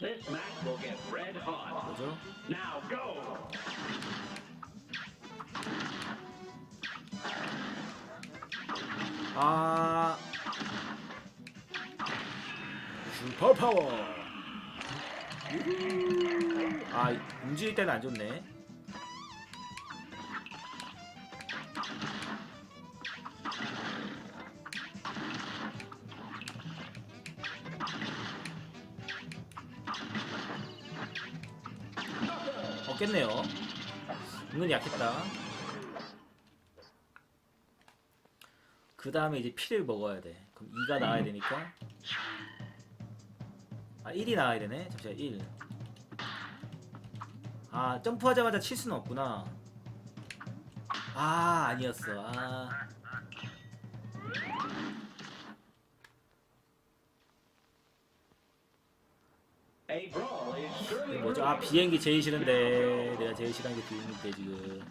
This match will get red hot. 뭐죠? Now go! 아 슈퍼 파워 아 움직일 때는 안 좋네 없겠네요 은근 약했다 그 다음에 이제 피를 먹어야 돼. 그럼 2가 나와야 되니까. 아, 1이 나와야 되네. 잠시만, 1. 아, 점프하자마자 칠 수는 없구나. 아, 아니었어. 아. 뭐죠? 아, 비행기 제일 싫은데. 내가 제일 싫어하는 게 비행기인데, 지금.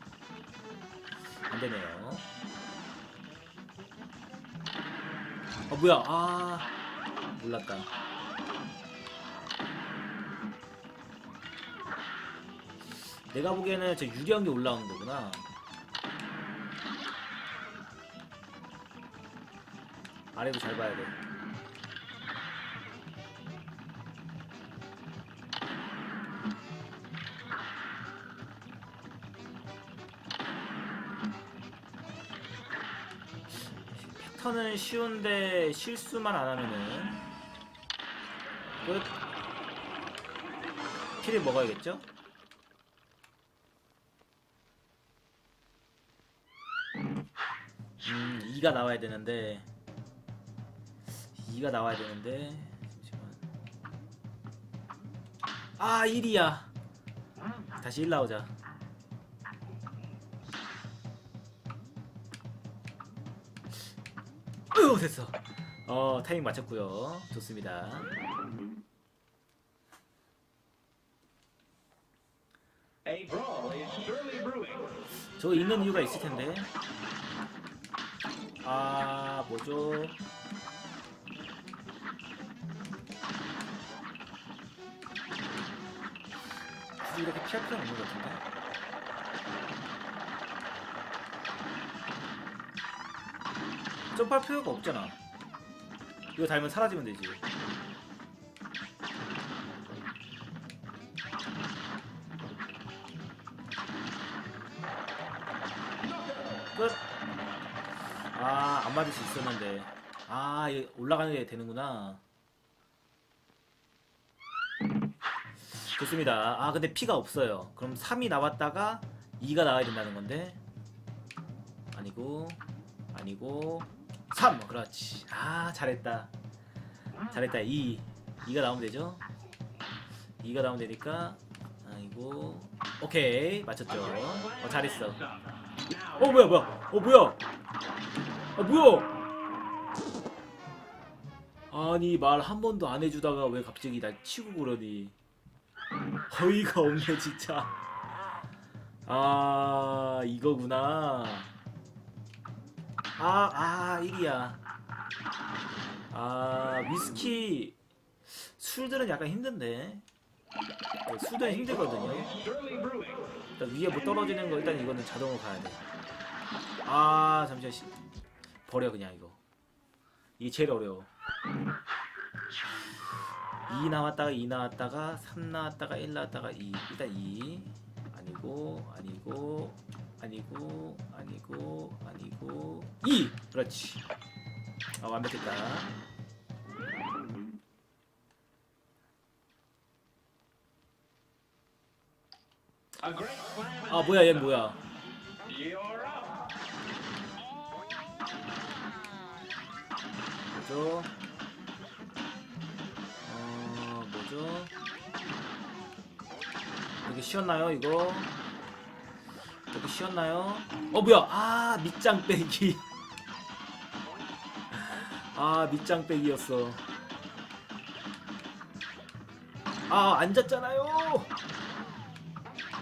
안 되네요. 어, 뭐야. 아. 몰랐다. 내가 보기에는 저 유리한 게 올라오는 거구나. 아래도 잘 봐야 돼. 턴은 쉬운데 실수만 안 하면은 끝. 피를 먹어야겠죠? 음, 2가 나와야 되는데 2가 나와야 되는데 잠시만. 아 1이야 다시 1 나오자 으 됐어. 어 타이밍 맞췄고요. 좋습니다. 저 있는 이유가 있을 텐데. 아 뭐죠? 굳이 이렇게 피할 필요는 없는 것 같은데 점프할 필요가 없잖아 이거 달면 사라지면 되지 끝. 아, 안 맞을 수 있었는데. 아, 올라가는 게 되는구나. 좋습니다. 아, 근데 피가 없어요. 그럼 3이 나왔다가 2가 나와야 된다는 건데. 아니고, 아니고, 3! 그렇지. 아, 잘했다. 잘했다. 2. 2가 나오면 되죠? 2가 나오면 되니까, 아이고, 오케이. 맞췄죠. 어, 잘했어. 어 뭐야 뭐야 어 뭐야 아 뭐야 아니 말 한 번도 안 해주다가 왜 갑자기 날 치고 그러니 어이가 없네 진짜 아 이거구나 아아 1이야 아 위스키 술들은 약간 힘든데 어, 술들은 힘들거든요. 일단 위에 뭐 떨어지는 거 일단 이거는 자동으로 가야 돼. 아 잠시만 씨. 버려 그냥 이거. 이게 제일 어려워. 2 나왔다가 2 나왔다가 3 나왔다가 1 나왔다가 2 일단 2 아니고 아니고 아니고 아니고 아니고 2 그렇지 아 완벽했다. 아 뭐야 얘 뭐야. 뭐죠? 어, 뭐죠? 이게 쉬었나요, 이거? 쉬었나요? 어, 뭐야? 아, 밑장 빼기. 아, 밑장 빼기였어. 아, 앉았잖아요!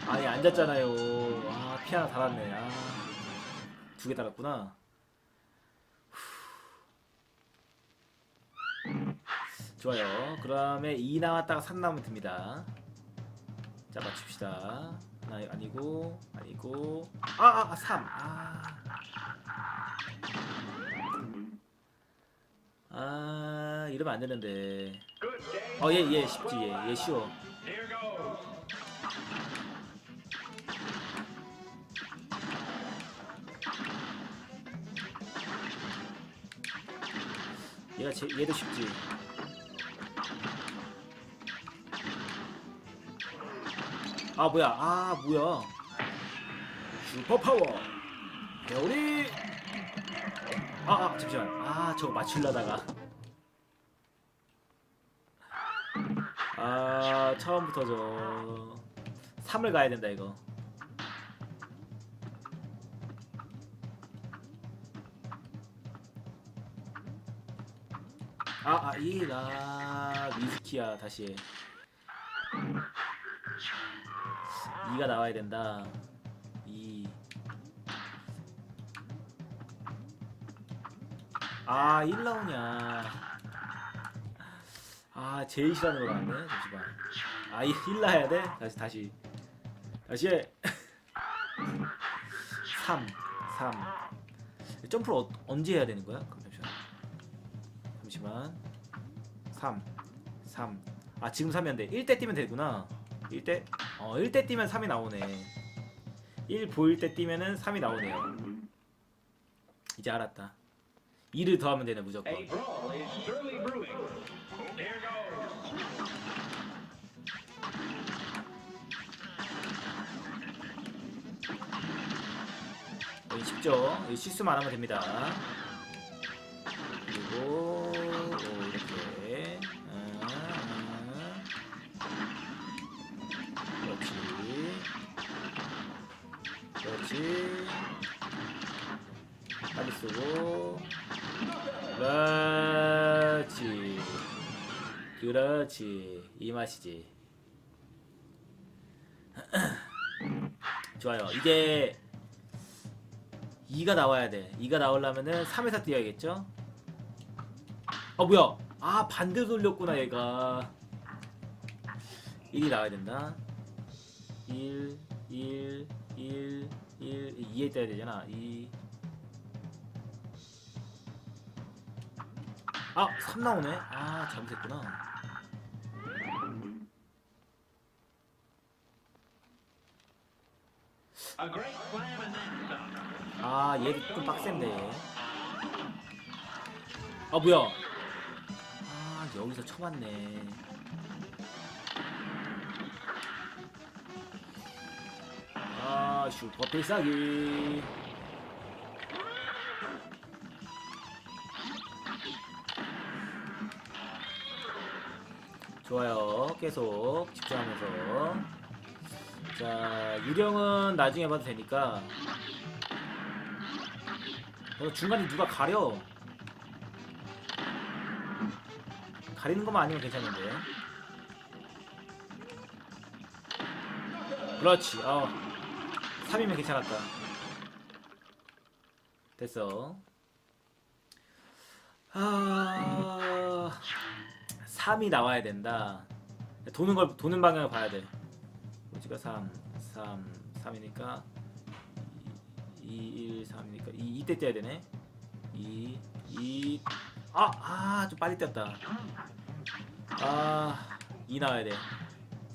아니, 앉았잖아요. 아, 피 하나 달았네. 아, 두 개 달았구나. 좋아요. 그 다음에 2 나왔다가 3 나오면 됩니다. 자 맞춥시다. 하나 아니고 아니고 아아 3. 아. 아 이러면 안 되는데. 어 얘 얘 쉽지 얘, 얘 쉬워. 얘가 제, 얘도 쉽지. 아 뭐야? 아 뭐야? 슈퍼 파워. 배우리. 아, 아 잠시만. 아 저거 맞추려다가. 아 처음부터 저 3을 가야 된다 이거. 아, 아, 이, 나, 위스키야, 다시 해. 2가 나와야 된다. 2. 아, 1 나오냐. 아, 제일 싫어하는 거 나왔네. 잠시만. 아, 1 나야 돼? 다시, 다시. 다시 해. 3. 3. 점프를 어, 언제 해야 되는 거야? 그럼 잠시만. 잠시만 3 3 아 지금 3이 안 돼 1대 뛰면 되구나 1대 어 1대 뛰면 3이 나오네. 1 보일 때 뛰면은 3이 나오네요. 이제 알았다. 2를 더하면 되네 무조건. 쉽죠? 실수만 하면 됩니다. 그리고 그렇지 빨리 쓰고. 그렇지. 그렇지. 이 맛이지. 좋아요. 이제 2가 나와야 돼. 2가 나오려면은 3에서 뛰어야겠죠? 어 뭐야? 아 반대로 돌렸구나 얘가. 1이 나와야 된다. 1 1 1 1 2에 떠야 되잖아 2 아, 3 나오네. 아, 잘못했구나. 아, 얘도 좀 빡센데. 얘. 아, 뭐야? 아, 여기서 쳐맞네. 아, 슈퍼 필살기. 좋아요. 계속 집중하면서. 자, 유령은 나중에 봐도 되니까. 어, 중간에 누가 가려. 가리는 것만 아니면 괜찮은데. 그렇지. 어. 3이면 괜찮았다. 됐어. 아. 3이 나와야 된다. 도는 걸 도는 방향을 봐야 돼. 뭐지가 3, 3, 3이니까 2, 1, 3이니까 2, 2때 떼야 되네. 2, 2, 아, 아, 좀 빨리 뗐다. 아, 2 나와야 돼.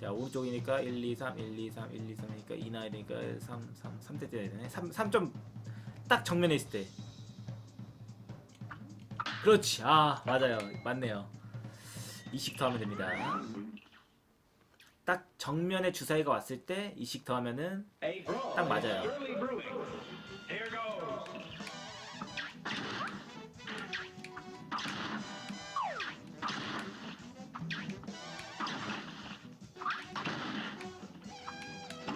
자, 오른쪽이니까 1, 2, 3, 1, 2, 3, 1, 2, 3이니까 2 나와야 되니까 3, 3, 3때 떼야 되네. 3, 3점 딱 정면에 있을 때. 그렇지. 아, 맞아요. 맞네요. 2씩 더하면 됩니다. 딱 정면에 주사위가 왔을 때 2씩 더하면은 딱 맞아요.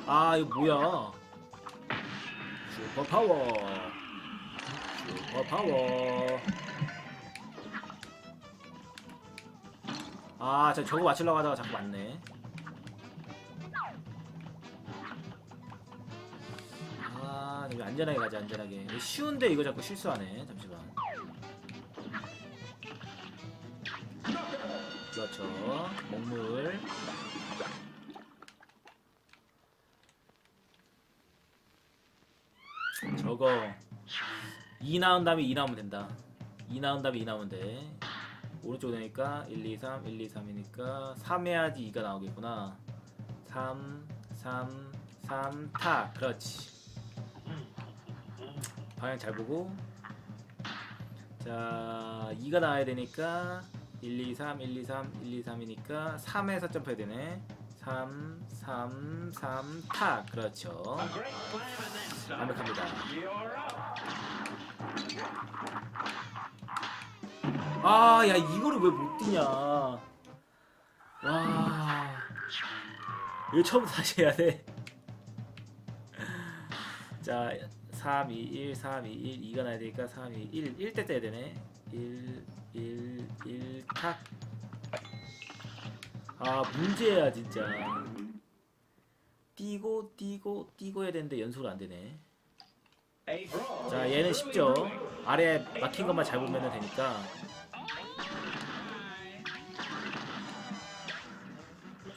아 이거 뭐야? 슈퍼 파워. 슈퍼 파워. 아 저 저거 맞추려고 하다가 자꾸 맞네. 아 이거 안전하게 가자 안전하게. 쉬운데 이거 자꾸 실수하네. 잠시만. 그렇죠. 먹물. 저거 2 나온 다음에 2 나오면 된다. 2 나온 다음에 2 나오면 돼. 오른쪽 되니까 1, 2, 3, 1, 2, 3이니까 3 해야지 2가 나오겠구나. 3, 3, 3, 탁. 그렇지. 방향 잘 보고. 자, 2가 나와야 되니까 1, 2, 3, 1, 2, 3, 1, 2, 3이니까 3에서 점프해야 되네. 3, 3, 3, 탁. 그렇죠. 완벽합니다. 아, 야, 이거를 왜 못 뛰냐. 와. 이거 처음부터 다시 해야 돼. 자, 3, 2, 1, 3, 2, 1, 2가 나야 되니까 3, 2, 1, 1때 떼야 되네. 1, 1, 1, 탁. 아, 문제야, 진짜. 뛰고, 뛰고, 뛰고 해야 되는데 연속으로 안 되네. A brawl. 자, 얘는 쉽죠. 아래 막힌 것만 잘 보면 되니까.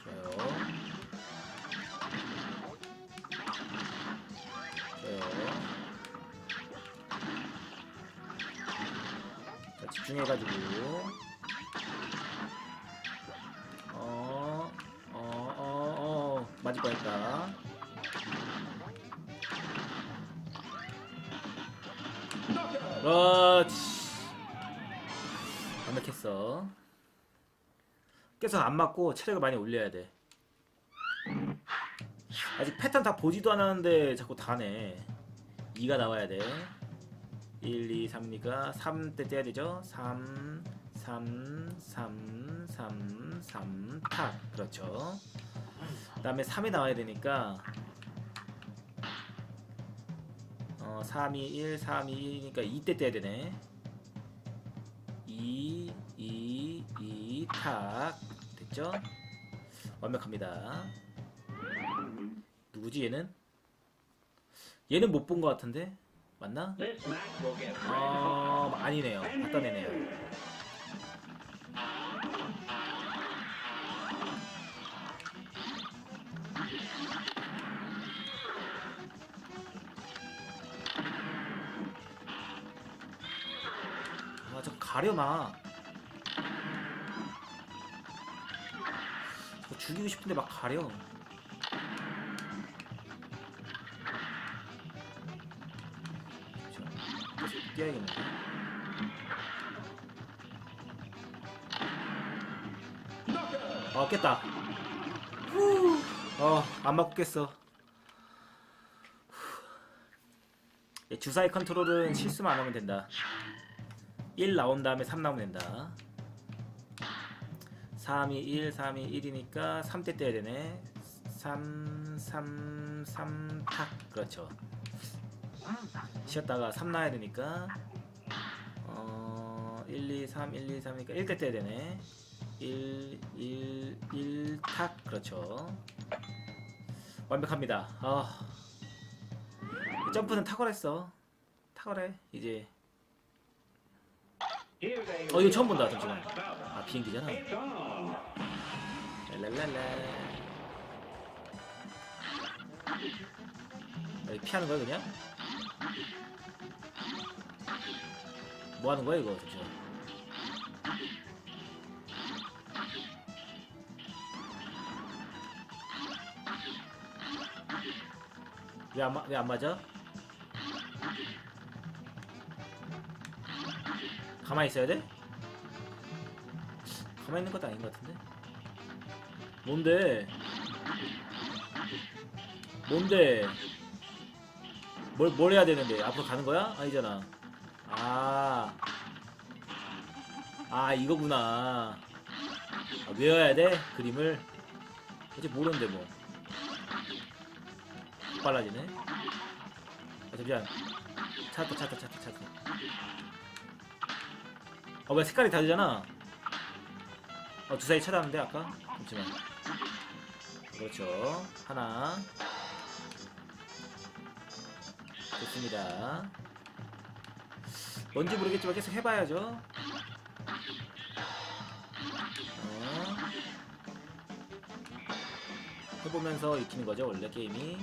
좋아요. 좋아요. 자, 집중해가지고. 어, 맞을 뻔했다. 그렇지. 완벽했어. 계속 안 맞고 체력을 많이 올려야 돼. 아직 패턴 다 보지도 않았는데 자꾸 다네. 2가 나와야 돼. 1, 2, 3이니까 3때 떼야 되죠? 3, 3, 3, 3, 3, 탁. 그렇죠. 그 다음에 3이 나와야 되니까 어, 3, 2, 1, 3, 2, 1이니까 2때 떼야 되네. 2, 2, 2, 탁. 됐죠? 완벽합니다. 누구지 얘는? 얘는 못 본 것 같은데? 맞나? 어, 아니네요. 갖다 내네요. 저 가려마. 저 죽이고 싶은데 막 가려. 저, 계속 뛰어야겠는데. 어, 깼다. 후. 어, 안 맞고 깼어. 후. 예, 주사위 컨트롤은 실수만 안 하면 된다. 1 나온 다음에 3 나오면 된다. 3, 2, 1, 3, 2, 1이니까 3대 떼야 되네. 3, 3, 3, 탁. 그렇죠. 쉬었다가 3 나야 되니까 어, 1, 2, 3, 1, 2, 3이니까 1대 떼야 되네. 1, 1, 1, 탁. 그렇죠. 완벽합니다. 아. 점프는 탁월했어. 탁월해. 이제 어 이거 처음 본다 잠시만 bout. 아 비행기잖아. 랄랄랄라 여기 피하는 거야 그냥? 뭐 하는 거야 이거 잠시만 왜안 왜 안 맞아? 가만히 있어야 돼? 가만히 있는 것도 아닌 것 같은데? 뭔데? 뭔데? 뭘, 뭘 해야 되는데? 앞으로 가는 거야? 아니잖아. 아. 아, 이거구나. 아, 외워야 돼? 그림을? 이제 모르는데 뭐. 빨라지네. 아, 잠시만. 찾았다, 찾았다, 찾았다, 찾았다. 어, 아, 왜 색깔이 다르잖아. 어, 두 사이 차단는데 아까? 잠시만. 그렇죠. 하나. 좋습니다. 뭔지 모르겠지만 계속 해봐야죠. 어. 해보면서 익히는 거죠, 원래 게임이.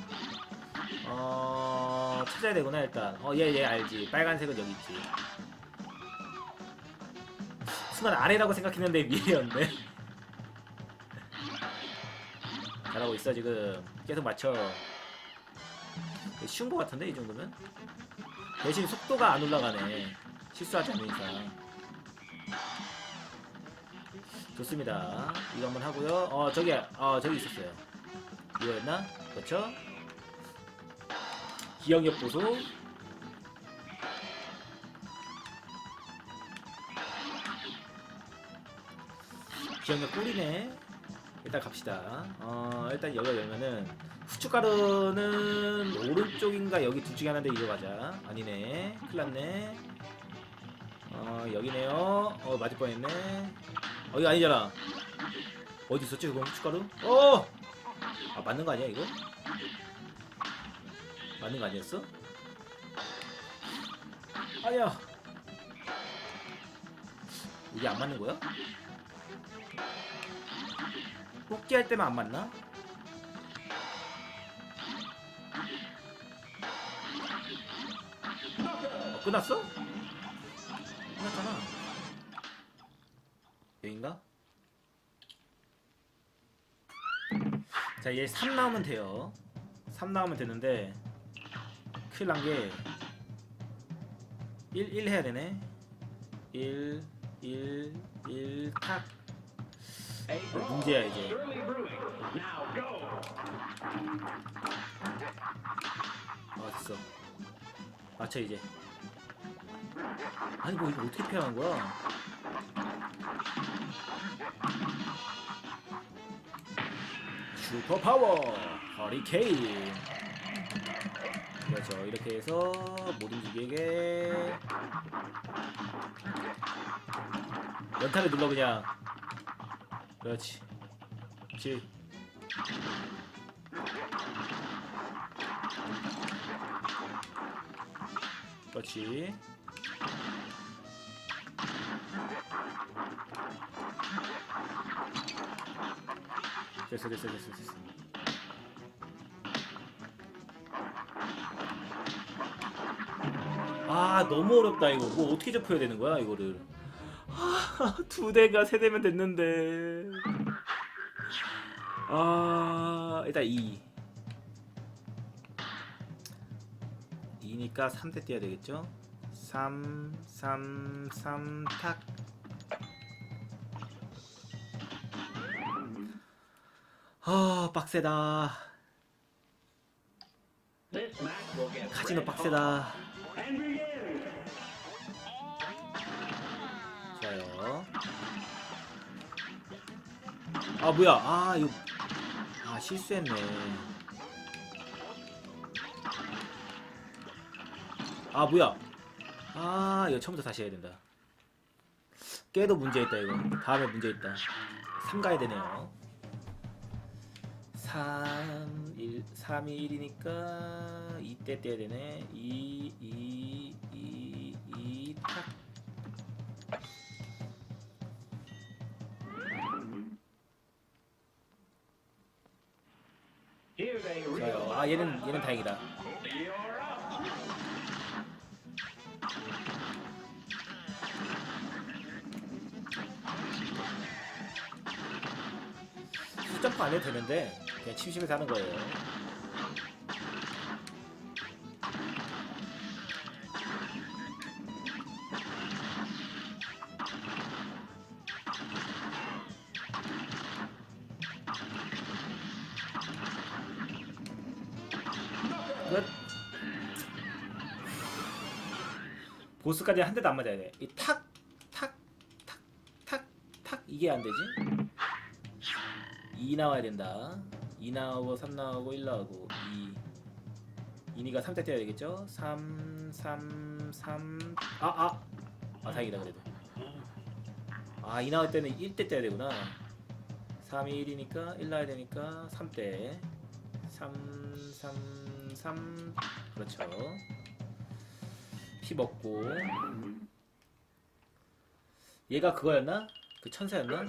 어, 찾아야 되구나, 일단. 어, 예, 예, 알지. 빨간색은 여기 있지. 순간 아래라고 생각했는데 위에였네. 잘하고 있어 지금. 계속 맞춰. 쉬운 거 같은데 이 정도면? 대신 속도가 안 올라가네. 실수하지 않는 이상. 좋습니다. 이거 한번 하고요. 어 저기 어 저기 있었어요. 이거였나? 그렇죠? 기억력 보소 기억력 꿀이네. 일단 갑시다. 어 일단 여기 열면은 후춧가루는 오른쪽인가 여기 둘 중에 하나인데 이거 가자. 아니네. 큰일났네. 어 여기네요. 어 맞을 뻔했네. 어 이거 아니잖아. 어디 있었지 그거 후춧가루? 어! 아 맞는 거 아니야 이거? 맞는 거 아니었어? 아니야. 이게 안 맞는 거야? 뽑기 할 때만 안 맞나? 어, 끝났어? 끝났잖아 여긴가? 자, 얘 3 나오면 돼요. 3 나오면 되는데 큰일 난게 1, 1 해야 되네. 1, 1, 1, 탁. 문제야 이제. 됐어. 맞춰 이제. 아니 뭐 이거 어떻게 피하는 거야? 슈퍼 파워 허리케인. 그렇죠. 이렇게 해서 못 움직이게 연타를 눌러 그냥. 그렇지. 그렇지. 그렇지. 됐어 됐어 됐어 됐어. 아 너무 어렵다 이거 뭐 어떻게 접혀야 되는 거야 이거를 아, 두 대가 세 대면 됐는데. 아 일단 2 2니까 3대 띄어야 되겠죠? 3 3 3 탁. 아 빡세다. 카지노 빡세다 아 뭐야. 아 이거. 아 실수했네. 아 뭐야. 아 이거 처음부터 다시 해야 된다. 깨도 문제 있다 이거. 다음에 문제 있다. 3 가야 되네요. 3 1 3이 1이니까 2때 떼야 되네. 2 2 2 2 탁. 아 얘는 얘는 다행이다. 수점프 안 해도 되는데 그냥 침심해서 하는 거예요. 보스까지 한 대도 안 맞아야 돼. 이 탁, 탁, 탁, 탁, 탁 이게 안 되지? 2 나와야 된다. 2 나오고 3 나오고 1 나오고 2. 2니가 3대 떼야 되겠죠? 3 3 3 아, 아. 아, 다행이다 그래도. 아, 2 나올 때는 1대 떼야 되구나. 3이 1이니까 1 나와야 되니까 3대. 3 3 3 그렇죠. 피 먹고 얘가 그거였나? 그 천사였나?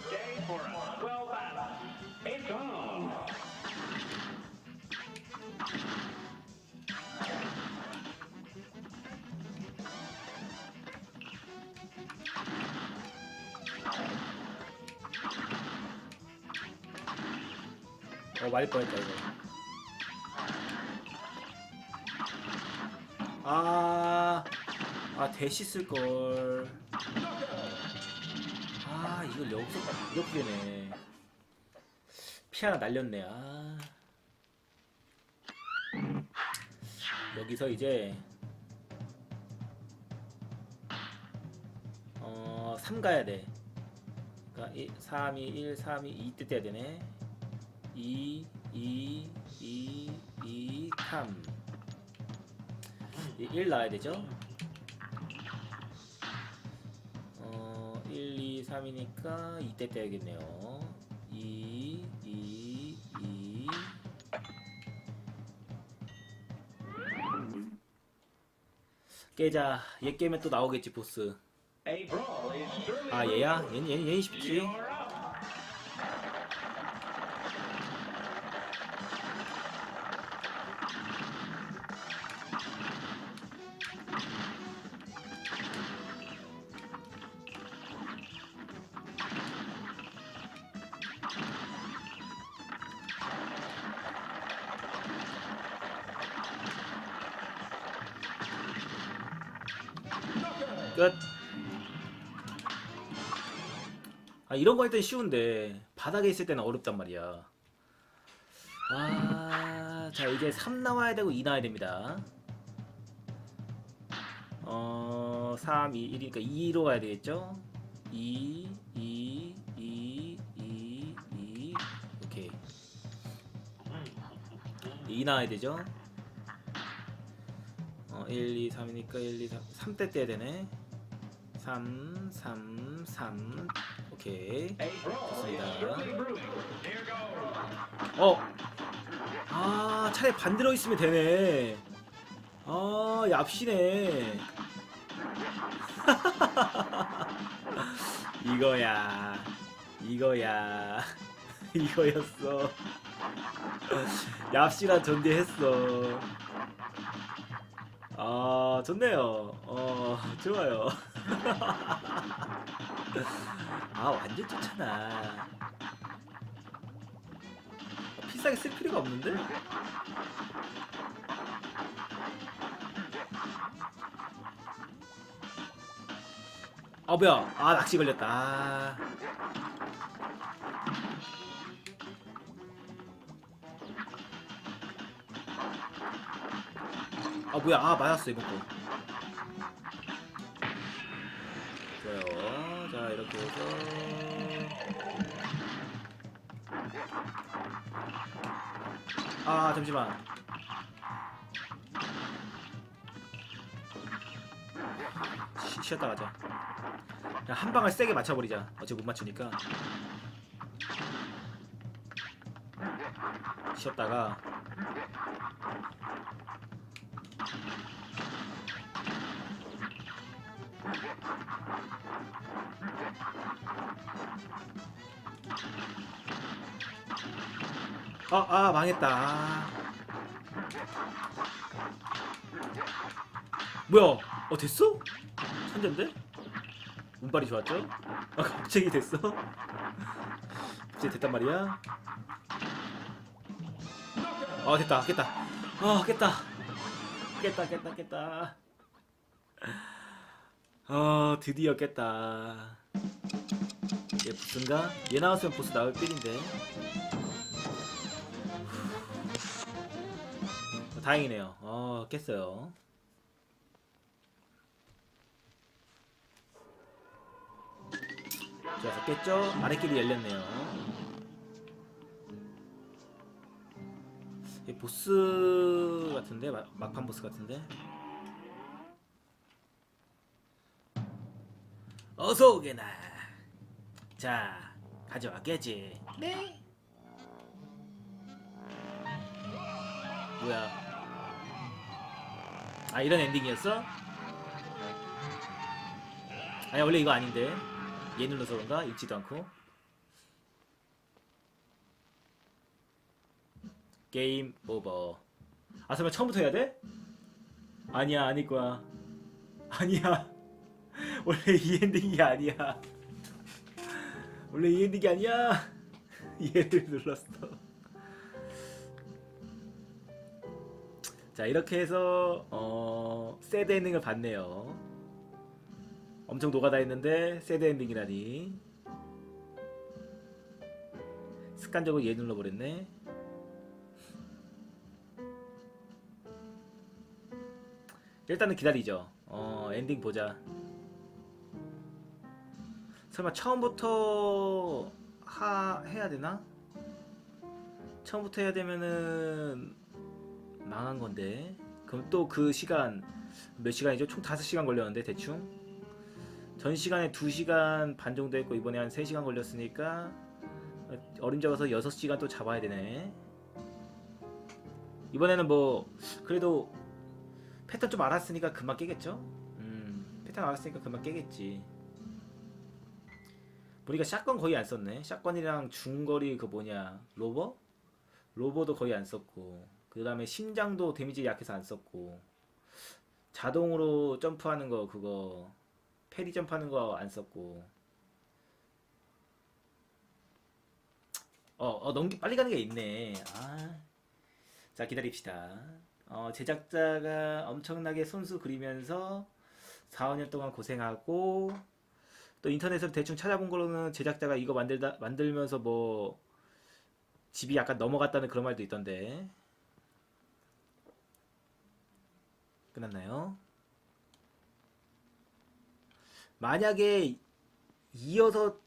어 말릴 뻔했다 이거 아 아 대시 쓸걸 아 이걸 여기서 이렇게 되네 피 하나 날렸네 아 여기서 이제 어, 3 가야 돼. 그러니까 1, 3, 2, 1, 3, 2, 2때 떼야 되네. 2, 2, 2, 2, 3. 1 나와야 되죠? 3이니까 2때 떼야겠네요. 2, 2, 2. 깨자. 얘 깨면 또 나오겠지, 보스. 아, 얘야? 얘는, 얘는, 얘는 쉽지. 아 이런 거 할 땐 쉬운데 바닥에 있을 때는 어렵단 말이야. 아, 자 이제 3 나와야 되고 2 나와야 됩니다. 어, 3, 2, 1이니까 2로 가야 되겠죠? 2, 2, 2, 2, 2, 오케이. 2 나와야 되죠? 어, 1, 2, 3이니까 1, 2, 3, 3대 떼야 되네. 3, 3, 3. 오케이. 좋습니다. goes. 어. 아, 차라리 반대로 있으면 되네. 아, 얍시네. 이거야. 이거야. 이거였어. 얍시랑 전개했어. 아, 좋네요. 어, 좋아요. 아, 완전 좋잖아. 비싸게 쓸 필요가 없는데? 아 뭐야 아 낚시 걸렸다 아. 아 뭐야 아 맞았어 이번 거 자 이렇게 해서. 아 잠시만. 쉬, 쉬었다 가자. 그냥 한 방을 세게 맞춰버리자. 어차피 못 맞추니까. 쉬었다가 아, 아 망했다. 아. 뭐야? 어 됐어? 천재인데? 운빨이 좋았죠? 아 갑자기 됐어? 갑자기 됐단 말이야? 아 됐다 깼다 아 깼다 깼다 깼다 깼다 아 드디어 깼다 얘 보스인가? 얘 나왔으면 보스 나올 필인데 어, 다행이네요. 어, 깼어요. 좋아서 깼죠? 아래길이 열렸네요. 이 보스 같은데? 마- 막판 보스 같은데? 어서 오게나. 자, 가져왔겠지. 네. 뭐야? 아 이런 엔딩이었어? 아니 원래 이거 아닌데 얘 눌러서 그런가? 읽지도 않고 게임 오버 아 설마 처음부터 해야 돼? 아니야 아닐 거야 아니야 원래 이 엔딩이 아니야 원래 이 엔딩이 아니야. 얘를 눌렀어. 자 이렇게 해서 어 새드 엔딩을 봤네요. 엄청 노가다 했는데 새드 엔딩이라니. 습관적으로 얘 눌러버렸네. 일단은 기다리죠. 어 엔딩 보자. 설마 처음부터 하 해야 되나? 처음부터 해야 되면은 망한 건데. 그럼 또 그 시간 몇 시간이죠? 총 5시간 걸렸는데 대충. 전 시간에 2시간 반 정도 했고 이번에 한 3시간 걸렸으니까 어림 잡아서 6시간 또 잡아야 되네. 이번에는 뭐 그래도 패턴 좀 알았으니까 금방 깨겠죠? 음, 패턴 알았으니까 금방 깨겠지. 보니까 샷건 거의 안 썼네. 샷건이랑 중거리 그 뭐냐 로버? 로버도 거의 안 썼고 그 다음에 심장도 데미지 약해서 안 썼고 자동으로 점프하는 거 그거 페리 점프하는 거 안 썼고 어, 어 넘기 빨리 가는 게 있네. 아, 자 기다립시다. 어, 제작자가 엄청나게 손수 그리면서 4, 5년 동안 고생하고 또 인터넷으로 대충 찾아본 거로는 제작자가 이거 만들다 만들면서 뭐 집이 약간 넘어갔다는 그런 말도 있던데 끝났나요? 만약에 이어서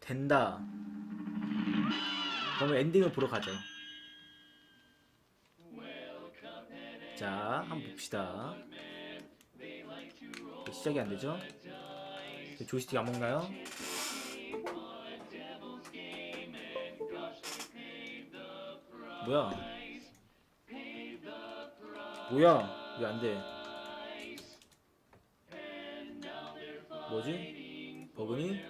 된다 그러면 엔딩을 보러 가죠 자 한번 봅시다 시작이 안 되죠? 조이스틱 안 먹나요? 뭐야? 뭐야? 왜 안 돼? 뭐지? 버그니?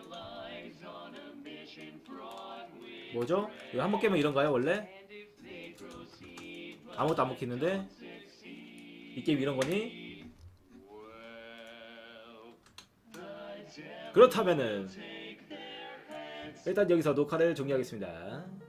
뭐죠? 이거 한번 깨면 이런가요 원래? 아무것도 안 먹히는데? 이 게임 이런 거니? 그렇다면은 일단 여기서 녹화를 종료하겠습니다.